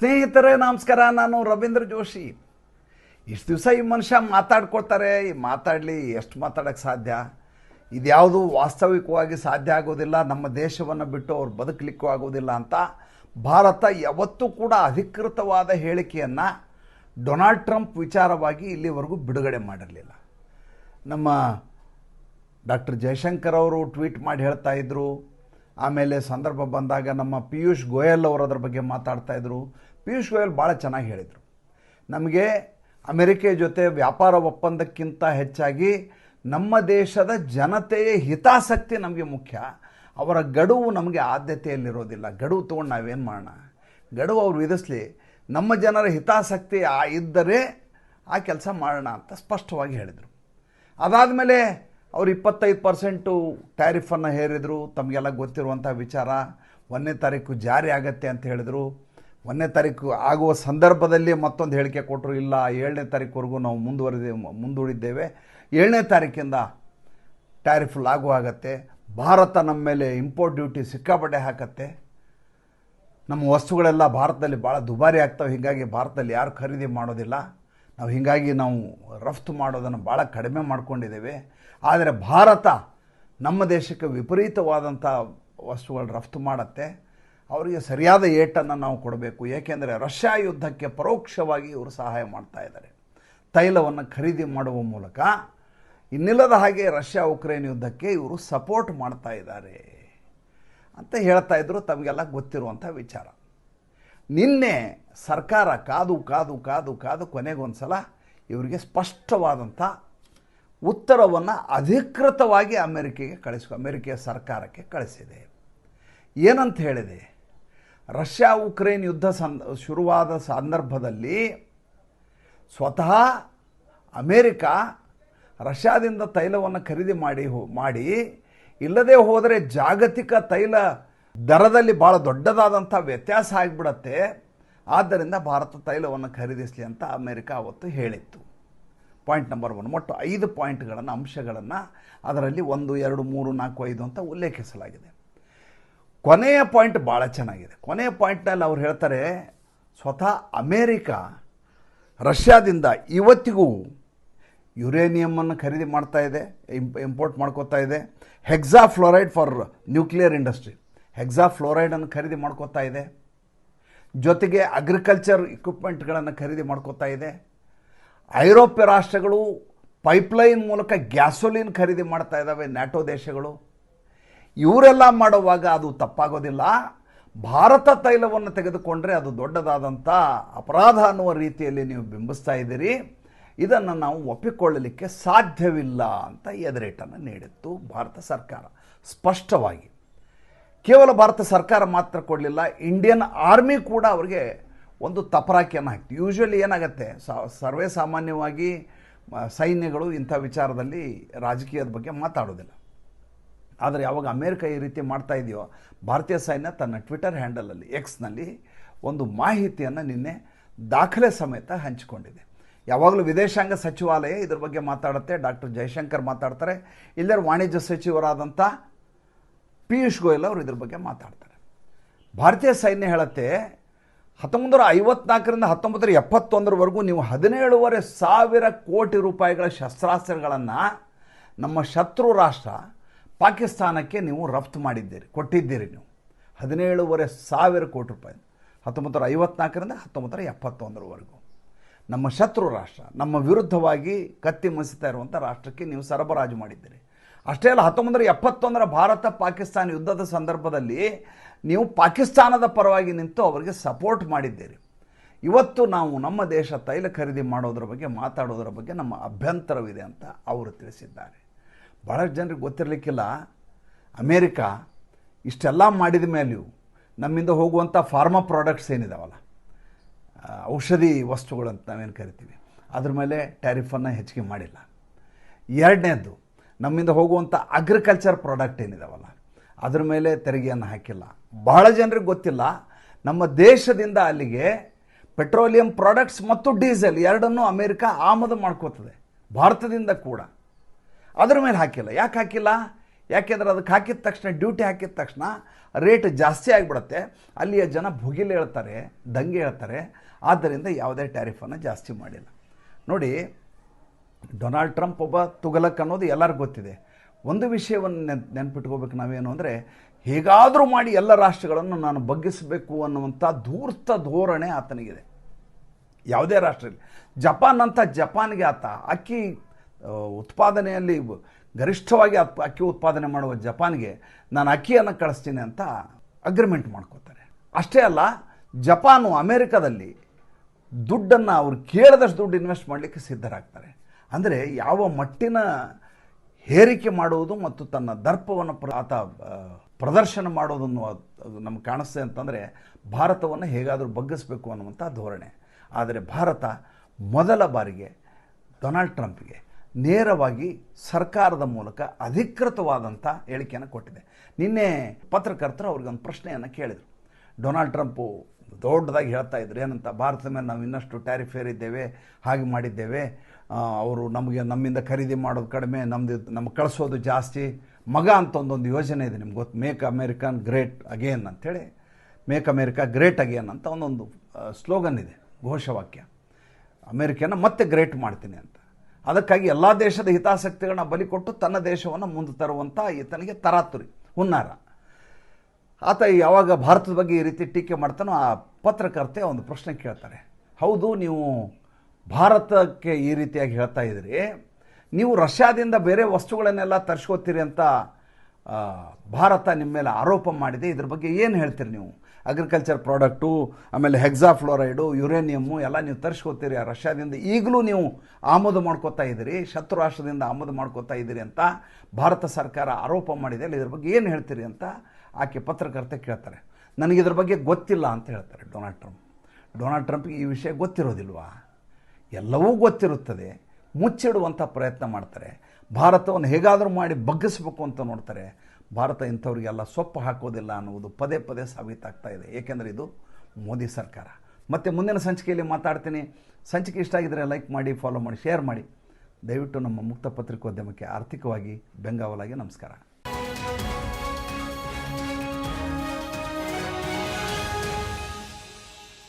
ಸ್ನೇಹಿತರೇ, ನಮಸ್ಕಾರ. ನಾನು ರವೀಂದ್ರ ಜೋಶಿ. ಇಷ್ಟು ದಿವಸ ಈ ಮನುಷ್ಯ ಮಾತಾಡ್ಕೊಳ್ತಾರೆ. ಈ ಮಾತಾಡಲಿ ಎಷ್ಟು ಮಾತಾಡೋಕ್ಕೆ ಸಾಧ್ಯ? ಇದ್ಯಾವುದು ವಾಸ್ತವಿಕವಾಗಿ ಸಾಧ್ಯ ಆಗೋದಿಲ್ಲ. ನಮ್ಮ ದೇಶವನ್ನು ಬಿಟ್ಟು ಅವ್ರು ಬದುಕಲಿಕ್ಕೂ ಆಗೋದಿಲ್ಲ ಅಂತ ಭಾರತ ಯಾವತ್ತೂ ಕೂಡ ಅಧಿಕೃತವಾದ ಹೇಳಿಕೆಯನ್ನು ಡೊನಾಲ್ಡ್ ಟ್ರಂಪ್ ವಿಚಾರವಾಗಿ ಇಲ್ಲಿವರೆಗೂ ಬಿಡುಗಡೆ ಮಾಡಿರಲಿಲ್ಲ. ನಮ್ಮ ಡಾಕ್ಟರ್ ಜಯಶಂಕರ್ ಅವರು ಟ್ವೀಟ್ ಮಾಡಿ ಹೇಳ್ತಾ ಇದ್ದರು ಆಮೇಲೆ ಸಂದರ್ಭ ಬಂದಾಗ ನಮ್ಮ ಪಿಯೂಷ್ ಗೋಯಲ್ ಅವರು ಅದರ ಬಗ್ಗೆ ಮಾತಾಡ್ತಾ ಇದ್ರು. ಪಿಯೂಷ್ ಗೋಯಲ್ ಭಾಳ ಚೆನ್ನಾಗಿ ಹೇಳಿದರು. ನಮಗೆ ಅಮೆರಿಕ ಜೊತೆ ವ್ಯಾಪಾರ ಒಪ್ಪಂದಕ್ಕಿಂತ ಹೆಚ್ಚಾಗಿ ನಮ್ಮ ದೇಶದ ಜನತೆಯ ಹಿತಾಸಕ್ತಿ ನಮಗೆ ಮುಖ್ಯ. ಅವರ ಗಡುವು ನಮಗೆ ಆದ್ಯತೆಯಲ್ಲಿರೋದಿಲ್ಲ. ಗಡುವು ತೊಗೊಂಡು ನಾವೇನು ಮಾಡೋಣ? ಗಡುವು ಅವ್ರು ವಿಧಿಸ್ಲಿ. ನಮ್ಮ ಜನರ ಹಿತಾಸಕ್ತಿ ಆ ಇದ್ದರೆ ಆ ಕೆಲಸ ಮಾಡೋಣ ಅಂತ ಸ್ಪಷ್ಟವಾಗಿ ಹೇಳಿದರು. ಅದಾದಮೇಲೆ ಅವ್ರು ಇಪ್ಪತ್ತೈದು ಪರ್ಸೆಂಟು ಟ್ಯಾರಿಫನ್ನು ಹೇರಿದರು. ತಮಗೆಲ್ಲ ಗೊತ್ತಿರುವಂಥ ವಿಚಾರ, ಒಂದನೇ ತಾರೀಕು ಜಾರಿ ಆಗತ್ತೆ ಅಂತ ಹೇಳಿದರು. ಒಂದನೇ ತಾರೀಕು ಆಗುವ ಸಂದರ್ಭದಲ್ಲಿ ಮತ್ತೊಂದು ಹೇಳಿಕೆ ಕೊಟ್ಟರು. ಇಲ್ಲ, ಏಳನೇ ತಾರೀಕುವರೆಗೂ ನಾವು ಮುಂದುವರೆದೇ, ಮುಂದೂಡಿದ್ದೇವೆ. ಏಳನೇ ತಾರೀಕಿಂದ ಟ್ಯಾರಿಫ್ ಲಾಗು ಆಗತ್ತೆ ಭಾರತ ನಮ್ಮ ಮೇಲೆ ಇಂಪೋರ್ಟ್ ಡ್ಯೂಟಿ ಸಿಕ್ಕಾಪಟ್ಟೆ ಹಾಕತ್ತೆ. ನಮ್ಮ ವಸ್ತುಗಳೆಲ್ಲ ಭಾರತದಲ್ಲಿ ಭಾಳ ದುಬಾರಿ ಆಗ್ತವೆ. ಹೀಗಾಗಿ ಭಾರತದಲ್ಲಿ ಯಾರು ಖರೀದಿ ಮಾಡೋದಿಲ್ಲ. ನಾವು ಹೀಗಾಗಿ ನಾವು ರಫ್ತು ಮಾಡೋದನ್ನು ಭಾಳ ಕಡಿಮೆ ಮಾಡ್ಕೊಂಡಿದ್ದೇವೆ. ಆದರೆ ಭಾರತ ನಮ್ಮ ದೇಶಕ್ಕೆ ವಿಪರೀತವಾದಂಥ ವಸ್ತುಗಳು ರಫ್ತು ಮಾಡುತ್ತೆ. ಅವರಿಗೆ ಸರಿಯಾದ ಏಟನ್ನು ನಾವು ಕೊಡಬೇಕು. ಏಕೆಂದರೆ ರಷ್ಯಾ ಯುದ್ಧಕ್ಕೆ ಪರೋಕ್ಷವಾಗಿ ಇವರು ಸಹಾಯ ಮಾಡ್ತಾ ಇದ್ದಾರೆ. ತೈಲವನ್ನು ಖರೀದಿ ಮಾಡುವ ಮೂಲಕ ಇನ್ನಿಲ್ಲದ ಹಾಗೆ ರಷ್ಯಾ ಉಕ್ರೇನ್ ಯುದ್ಧಕ್ಕೆ ಇವರು ಸಪೋರ್ಟ್ ಮಾಡ್ತಾ ಇದ್ದಾರೆ ಅಂತ ಹೇಳ್ತಾ ಇದ್ರು ತಮಗೆಲ್ಲ ಗೊತ್ತಿರುವಂಥ ವಿಚಾರ. ನಿನ್ನೆ ಸರ್ಕಾರ ಕಾದು ಕಾದು ಕಾದು ಕಾದು ಕೊನೆಗೊಂದು ಸಲ ಇವರಿಗೆ ಸ್ಪಷ್ಟವಾದಂಥ ಉತ್ತರವನ್ನು ಅಧಿಕೃತವಾಗಿ ಅಮೆರಿಕೆಗೆ ಕಳಿಸ್ಕೊ ಅಮೆರಿಕೆಯ ಸರ್ಕಾರಕ್ಕೆ ಕಳಿಸಿದೆ. ಏನಂತ ಹೇಳಿದೆ? ರಷ್ಯಾ ಉಕ್ರೇನ್ ಯುದ್ಧ ಸಂ, ಶುರುವಾದ ಸಂದರ್ಭದಲ್ಲಿ ಸ್ವತಃ ಅಮೇರಿಕ ರಷ್ಯಾದಿಂದ ತೈಲವನ್ನು ಖರೀದಿ ಮಾಡಿ ಮಾಡಿ, ಇಲ್ಲದೆ ಹೋದರೆ ಜಾಗತಿಕ ತೈಲ ದರದಲ್ಲಿ ಭಾಳ ದೊಡ್ಡದಾದಂಥ ವ್ಯತ್ಯಾಸ ಆಗಿಬಿಡತ್ತೆ. ಆದ್ದರಿಂದ ಭಾರತ ತೈಲವನ್ನು ಖರೀದಿಸಲಿ ಅಂತ ಅಮೇರಿಕ ಅವತ್ತು ಹೇಳಿತ್ತು. Point number one. ಒಟ್ಟು ಐದು ಪಾಯಿಂಟ್ಗಳನ್ನು, ಅಂಶಗಳನ್ನು ಅದರಲ್ಲಿ ಒಂದು, ಎರಡು, ಮೂರು, ನಾಲ್ಕು, ಐದು ಅಂತ ಉಲ್ಲೇಖಿಸಲಾಗಿದೆ. ಕೊನೆಯ ಪಾಯಿಂಟ್ ಭಾಳ ಚೆನ್ನಾಗಿದೆ. ಕೊನೆಯ ಪಾಯಿಂಟ್ನಲ್ಲಿ ಅವ್ರು ಹೇಳ್ತಾರೆ, ಸ್ವತಃ ಅಮೇರಿಕ ರಷ್ಯಾದಿಂದ ಇವತ್ತಿಗೂ ಯುರೇನಿಯಮನ್ನು ಖರೀದಿ ಮಾಡ್ತಾ ಇದೆ, ಇಂಪ್, ಇಂಪೋರ್ಟ್ ಮಾಡ್ಕೋತಾ ಇದೆ. Hexa fluoride for nuclear industry. Hexa ಫ್ಲೋರೈಡನ್ನು ಖರೀದಿ ಮಾಡ್ಕೋತಾ ಇದೆ. ಜೊತೆಗೆ ಅಗ್ರಿಕಲ್ಚರ್ ಇಕ್ವಿಪ್ಮೆಂಟ್ಗಳನ್ನು ಖರೀದಿ ಮಾಡ್ಕೋತಾ ಇದೆ. ಐರೋಪ್ಯ ರಾಷ್ಟ್ರಗಳು ಪೈಪ್ಲೈನ್ ಮೂಲಕ ಗ್ಯಾಸೋಲಿನ್ ಖರೀದಿ ಮಾಡ್ತಾ ಇದ್ದಾವೆ ನ್ಯಾಟೋ ದೇಶಗಳು. ಇವರೆಲ್ಲ ಮಾಡುವಾಗ ಅದು ತಪ್ಪಾಗೋದಿಲ್ಲ. ಭಾರತ ತೈಲವನ್ನು ತೆಗೆದುಕೊಂಡ್ರೆ ಅದು ದೊಡ್ಡದಾದಂಥ ಅಪರಾಧ ಅನ್ನುವ ರೀತಿಯಲ್ಲಿ ನೀವು ಬಿಂಬಿಸ್ತಾ ಇದ್ದೀರಿ. ಇದನ್ನು ನಾವು ಒಪ್ಪಿಕೊಳ್ಳಲಿಕ್ಕೆ ಸಾಧ್ಯವಿಲ್ಲ ಅಂತ ಎದುರೇಟನ್ನು ನೀಡಿತ್ತು ಭಾರತ ಸರ್ಕಾರ. ಸ್ಪಷ್ಟವಾಗಿ. ಕೇವಲ ಭಾರತ ಸರ್ಕಾರ ಮಾತ್ರ ಕೊಡಲಿಲ್ಲ, ಇಂಡಿಯನ್ ಆರ್ಮಿ ಕೂಡ ಅವರಿಗೆ ಒಂದು ತಪರಾಕಿಯನ್ನು ಹಾಕ್ತು. ಯೂಶ್ವಲಿ ಏನಾಗುತ್ತೆ ಸರ್ವೇ ಸಾಮಾನ್ಯವಾಗಿ ಸೈನ್ಯಗಳು ಇಂಥ ವಿಚಾರದಲ್ಲಿ ರಾಜಕೀಯದ ಬಗ್ಗೆ ಮಾತಾಡೋದಿಲ್ಲ. ಆದರೆ ಯಾವಾಗ ಅಮೇರಿಕ ಈ ರೀತಿ ಮಾಡ್ತಾ ಇದೆಯೋ, ಭಾರತೀಯ ಸೈನ್ಯ ತನ್ನ ಟ್ವಿಟರ್ ಹ್ಯಾಂಡಲಲ್ಲಿ ಎಕ್ಸ್ನಲ್ಲಿ ಒಂದು ಮಾಹಿತಿಯನ್ನು ನಿನ್ನೆ ದಾಖಲೆ ಸಮೇತ ಹಂಚಿಕೊಂಡಿದೆ. ಯಾವಾಗಲೂ ವಿದೇಶಾಂಗ ಸಚಿವಾಲಯ ಇದ್ರ ಬಗ್ಗೆ ಮಾತಾಡುತ್ತೆ, ಡಾಕ್ಟರ್ ಜಯಶಂಕರ್ ಮಾತಾಡ್ತಾರೆ. ಇಲ್ಲರ ವಾಣಿಜ್ಯ ಸಚಿವರಾದಂಥ ಪಿಯೂಷ್ ಗೋಯಲ್ ಅವರು ಇದ್ರ ಬಗ್ಗೆ ಮಾತಾಡ್ತಾರೆ. ಭಾರತೀಯ ಸೈನ್ಯ ಹೇಳುತ್ತೆ ಹತ್ತೊಂಬತ್ತು ಐವತ್ನಾಲ್ಕರಿಂದ ಹತ್ತೊಂಬತ್ತರ ಎಪ್ಪತ್ತೊಂದರವರೆಗೂ ನೀವು ಹದಿನೇಳುವರೆ ಸಾವಿರ ಕೋಟಿ ರೂಪಾಯಿಗಳ ಶಸ್ತ್ರಾಸ್ತ್ರಗಳನ್ನು ನಮ್ಮ ಶತ್ರು ರಾಷ್ಟ್ರ ಪಾಕಿಸ್ತಾನಕ್ಕೆ ನೀವು ರಫ್ತು ಮಾಡಿದ್ದೀರಿ, ಕೊಟ್ಟಿದ್ದೀರಿ ನೀವು. ಹದಿನೇಳುವರೆ ಸಾವಿರ ಕೋಟಿ ರೂಪಾಯಿ. ಹತ್ತೊಂಬತ್ತು ನೂರ ಐವತ್ನಾಲ್ಕರಿಂದ ಹತ್ತೊಂಬತ್ತು ನೂರ ಎಪ್ಪತ್ತೊಂದರವರೆಗೂ. ನಮ್ಮ ಶತ್ರು ರಾಷ್ಟ್ರ, ನಮ್ಮ ವಿರುದ್ಧವಾಗಿ ಕತ್ತಿ ಮಸಿತಾ ಇರುವಂಥ ರಾಷ್ಟ್ರಕ್ಕೆ ನೀವು ಸರಬರಾಜು ಮಾಡಿದ್ದೀರಿ. ಅಷ್ಟೇ ಅಲ್ಲ ಹತ್ತೊಂಬತ್ತು ಎಪ್ಪತ್ತೊಂದರ ಭಾರತ ಪಾಕಿಸ್ತಾನ ಯುದ್ಧದ ಸಂದರ್ಭದಲ್ಲಿ ನೀವು ಪಾಕಿಸ್ತಾನದ ಪರವಾಗಿ ನಿಂತು ಅವರಿಗೆ ಸಪೋರ್ಟ್ ಮಾಡಿದ್ದೀರಿ. ಇವತ್ತು ನಾವು ನಮ್ಮ ದೇಶ ತೈಲ ಖರೀದಿ ಮಾಡೋದ್ರ ಬಗ್ಗೆ, ಮಾತಾಡೋದ್ರ ಬಗ್ಗೆ ನಮ್ಮ ಅಭ್ಯಂತರವಿದೆ ಅಂತ ಅವರು ತಿಳಿಸಿದ್ದಾರೆ. ಭಾಳಷ್ಟು ಜನರಿಗೆ ಗೊತ್ತಿರಲಿಕ್ಕಿಲ್ಲ. ಅಮೇರಿಕಾ ಇಷ್ಟೆಲ್ಲ ಮಾಡಿದ ಮೇಲೆಯೂ ನಮ್ಮಿಂದ ಹೋಗುವಂಥ ಫಾರ್ಮಾ ಪ್ರಾಡಕ್ಟ್ಸ್ ಏನಿದಾವಲ್ಲ ಔಷಧಿ ವಸ್ತುಗಳು ಅಂತ ನಾವೇನು ಕರಿತೀವಿ, ಅದ್ರ ಮೇಲೆ ಟ್ಯಾರಿಫನ್ನು ಹೆಚ್ಚಿಗೆ ಮಾಡಿಲ್ಲ. ಎರಡನೇದು ನಮ್ಮಿಂದ ಹೋಗುವಂಥ ಅಗ್ರಿಕಲ್ಚರ್ ಪ್ರಾಡಕ್ಟ್ ಏನಿದಾವಲ್ಲ, ಅದ್ರ ಮೇಲೆ ತೆರಿಗೆಯನ್ನು ಹಾಕಿಲ್ಲ. ಬಹಳ ಜನರಿಗೆ ಗೊತ್ತಿಲ್ಲ, ನಮ್ಮ ದೇಶದಿಂದ ಅಲ್ಲಿಗೆ ಪೆಟ್ರೋಲಿಯಂ ಪ್ರಾಡಕ್ಟ್ಸ್ ಮತ್ತು ಡೀಸೆಲ್ ಎರಡನ್ನೂ ಅಮೇರಿಕಾ ಆಮದು ಮಾಡ್ಕೋತದೆ, ಭಾರತದಿಂದ ಕೂಡ. ಅದರ ಮೇಲೆ ಹಾಕಿಲ್ಲ. ಯಾಕೆ ಹಾಕಿಲ್ಲ? ಯಾಕೆಂದ್ರೆ ಅದಕ್ಕೆ ಹಾಕಿದ ತಕ್ಷಣ, ಡ್ಯೂಟಿ ಹಾಕಿದ ತಕ್ಷಣ ರೇಟ್ ಜಾಸ್ತಿ ಆಗಿಬಿಡುತ್ತೆ. ಅಲ್ಲಿಯ ಜನ ಭುಗಿಲು ಹೇಳ್ತಾರೆ, ದಂಗೆ ಹೇಳ್ತಾರೆ. ಆದ್ದರಿಂದ ಯಾವುದೇ ಟ್ಯಾರಿಫನ್ನು ಜಾಸ್ತಿ ಮಾಡಿಲ್ಲ. ನೋಡಿ, ಡೊನಾಲ್ಡ್ ಟ್ರಂಪ್ ಒಬ್ಬ ತುಗಲಕ್ ಅನ್ನೋದು ಎಲ್ಲರಿಗೂ ಗೊತ್ತಿದೆ. ಒಂದು ವಿಷಯವನ್ನು ನೆನ್, ನೆನ್ಪಿಟ್ಕೋಬೇಕು ನಾವೇನು ಅಂದರೆ, ಹೇಗಾದರೂ ಮಾಡಿ ಎಲ್ಲ ರಾಷ್ಟ್ರಗಳನ್ನು ನಾನು ಬಗ್ಗಿಸಬೇಕು ಅನ್ನುವಂಥ ಧೂರ್ತ ಧೋರಣೆ ಆತನಿಗಿದೆ. ಯಾವುದೇ ರಾಷ್ಟ್ರ ಇರಲಿ ಜಪಾನ್ ಅಂತ ಜಪಾನ್ಗೆ ಆತ ಅಕ್ಕಿ ಉತ್ಪಾದನೆಯಲ್ಲಿ ಗರಿಷ್ಠವಾಗಿ ಅಕ್ಕಿ ಉತ್ಪಾದನೆ ಮಾಡುವ ಜಪಾನ್ಗೆ ನಾನು ಅಕ್ಕಿಯನ್ನು ಕಳಿಸ್ತೀನಿ ಅಂತ ಅಗ್ರಿಮೆಂಟ್ ಮಾಡ್ಕೋತಾರೆ. ಅಷ್ಟೇ ಅಲ್ಲ, ಜಪಾನು ಅಮೇರಿಕಾದಲ್ಲಿ ದುಡ್ಡನ್ನು ಅವ್ರು ಕೇಳದಷ್ಟು ದುಡ್ಡು ಇನ್ವೆಸ್ಟ್ ಮಾಡಲಿಕ್ಕೆ ಸಿದ್ಧರಾಗ್ತಾರೆ. ಅಂದರೆ ಯಾವ ಮಟ್ಟಿನ ಹೇರಿಕೆ ಮಾಡುವುದು ಮತ್ತು ತನ್ನ ದರ್ಪವನ್ನು ಪ್ರ ಆತ ಪ್ರದರ್ಶನ ಮಾಡೋದನ್ನು ನಮ್ಗೆ ಕಾಣಿಸ್ತದೆ ಅಂತಂದರೆ ಭಾರತವನ್ನು ಹೇಗಾದರೂ ಬಗ್ಗಿಸಬೇಕು ಅನ್ನುವಂಥ ಧೋರಣೆ. ಆದರೆ ಭಾರತ ಮೊದಲ ಬಾರಿಗೆ ಡೊನಾಲ್ಡ್ ಟ್ರಂಪ್ಗೆ ನೇರವಾಗಿ ಸರ್ಕಾರದ ಮೂಲಕ ಅಧಿಕೃತವಾದಂಥ ಹೇಳಿಕೆಯನ್ನು ಕೊಟ್ಟಿದೆ. ನಿನ್ನೆ ಪತ್ರಕರ್ತರು ಅವ್ರಿಗೊಂದು ಪ್ರಶ್ನೆಯನ್ನು ಕೇಳಿದರು. ಡೊನಾಲ್ಡ್ ಟ್ರಂಪು ದೊಡ್ಡದಾಗಿ ಹೇಳ್ತಾ ಇದ್ರು, ಏನಂತ, ಭಾರತದ ಮೇಲೆ ನಾವು ಇನ್ನಷ್ಟು ಟ್ಯಾರಿಫ್ ಏರಿದ್ದೇವೆ, ಹಾಗೆ ಮಾಡಿದ್ದೇವೆ. ಅವರು ನಮಗೆ, ನಮ್ಮಿಂದ ಖರೀದಿ ಮಾಡೋದು ಕಡಿಮೆ ನಮ್ಮದು ನಮ್ಗೆ ಕಳಿಸೋದು ಜಾಸ್ತಿ. ಮಗ ಅಂತ ಒಂದೊಂದು ಯೋಜನೆ ಇದೆ ನಿಮ್ಗೆ ಗೊತ್ತು? ಮೇಕ್ ಅಮೇರಿಕನ್ ಗ್ರೇಟ್ ಅಗೇನ್ ಅಂಥೇಳಿ ಮೇಕ್ ಅಮೇರಿಕಾ ಗ್ರೇಟ್ ಅಗೇನ್ ಅಂತ ಒಂದೊಂದು ಸ್ಲೋಗನ್ ಇದೆ, ಘೋಷವಾಕ್ಯ. ಅಮೇರಿಕನ ಮತ್ತೆ ಗ್ರೇಟ್ ಮಾಡ್ತೀನಿ ಅಂತ. ಅದಕ್ಕಾಗಿ ಎಲ್ಲ ದೇಶದ ಹಿತಾಸಕ್ತಿಗಳನ್ನ ಬಲಿ ಕೊಟ್ಟು ತನ್ನ ದೇಶವನ್ನು ಮುಂದೆ ತರುವಂಥ ಈತನಿಗೆ ತರಾತುರಿ, ಹುನ್ನಾರ. ಆತ ಯಾವಾಗ ಭಾರತದ ಬಗ್ಗೆ ಈ ರೀತಿ ಟೀಕೆ ಮಾಡ್ತಾನೋ ಆ ಪತ್ರಕರ್ತೆ ಒಂದು ಪ್ರಶ್ನೆ ಕೇಳ್ತಾರೆ. ಹೌದು, ನೀವು ಭಾರತಕ್ಕೆ ಈ ರೀತಿಯಾಗಿ ಹೇಳ್ತಾ ಇದ್ದೀರಿ. ನೀವು ರಷ್ಯಾದಿಂದ ಬೇರೆ ವಸ್ತುಗಳನ್ನೆಲ್ಲ ತರಿಸ್ಕೋತೀರಿ ಅಂತ ಭಾರತ ನಿಮ್ಮ ಮೇಲೆ ಆರೋಪ ಮಾಡಿದೆ. ಇದ್ರ ಬಗ್ಗೆ ಏನು ಹೇಳ್ತೀರಿ ನೀವು? ಅಗ್ರಿಕಲ್ಚರ್ ಪ್ರಾಡಕ್ಟು ಆಮೇಲೆ ಹೆಕ್ಸಾಫ್ಲೋರೈಡು ಯುರೇನಿಯಮ್ಮು ಎಲ್ಲ ನೀವು ತರಿಸ್ಕೋತೀರಿ ಆ ರಷ್ಯಾದಿಂದ. ಈಗಲೂ ನೀವು ಆಮದು ಮಾಡ್ಕೋತಾ ಇದ್ದೀರಿ, ಶತ್ರು ರಾಷ್ಟ್ರದಿಂದ ಆಮದು ಮಾಡ್ಕೋತಾ ಇದ್ದೀರಿ ಅಂತ ಭಾರತ ಸರ್ಕಾರ ಆರೋಪ ಮಾಡಿದೆ. ಅಲ್ಲಿ ಇದ್ರ ಬಗ್ಗೆ ಏನು ಹೇಳ್ತೀರಿ ಅಂತ ಆಕೆ ಪತ್ರಕರ್ತೆ ಕೇಳ್ತಾರೆ. ನನಗೆ ಇದ್ರ ಬಗ್ಗೆ ಗೊತ್ತಿಲ್ಲ ಅಂತ ಹೇಳ್ತಾರೆ ಡೊನಾಲ್ಡ್ ಟ್ರಂಪ್. ಡೊನಾಲ್ಡ್ ಟ್ರಂಪ್ಗೆ ಈ ವಿಷಯ ಗೊತ್ತಿರೋದಿಲ್ವಾ? ಎಲ್ಲವೂ ಗೊತ್ತಿರುತ್ತದೆ. ಮುಚ್ಚಿಡುವಂಥ ಪ್ರಯತ್ನ ಮಾಡ್ತಾರೆ. ಭಾರತವನ್ನು ಹೇಗಾದರೂ ಮಾಡಿ ಬಗ್ಗಿಸ್ಬೇಕು ಅಂತ ನೋಡ್ತಾರೆ. ಭಾರತ ಇಂಥವ್ರಿಗೆಲ್ಲ ಸೊಪ್ಪು ಹಾಕೋದಿಲ್ಲ ಅನ್ನುವುದು ಪದೇ ಪದೇ ಸಾಬೀತಾಗ್ತಾ ಇದೆ. ಏಕೆಂದರೆ ಇದು ಮೋದಿ ಸರ್ಕಾರ. ಮತ್ತು ಮುಂದಿನ ಸಂಚಿಕೆಯಲ್ಲಿ ಮಾತಾಡ್ತೀನಿ. ಸಂಚಿಕೆ ಇಷ್ಟ ಆಗಿದ್ದರೆ ಲೈಕ್ ಮಾಡಿ ಫಾಲೋ ಮಾಡಿ ಶೇರ್ ಮಾಡಿ. ದಯವಿಟ್ಟು ನಮ್ಮ ಮುಕ್ತ ಪತ್ರಿಕೋದ್ಯಮಕ್ಕೆ ಆರ್ಥಿಕವಾಗಿ ಬೆಂಗಾವಲಾಗಿ ನಮಸ್ಕಾರ.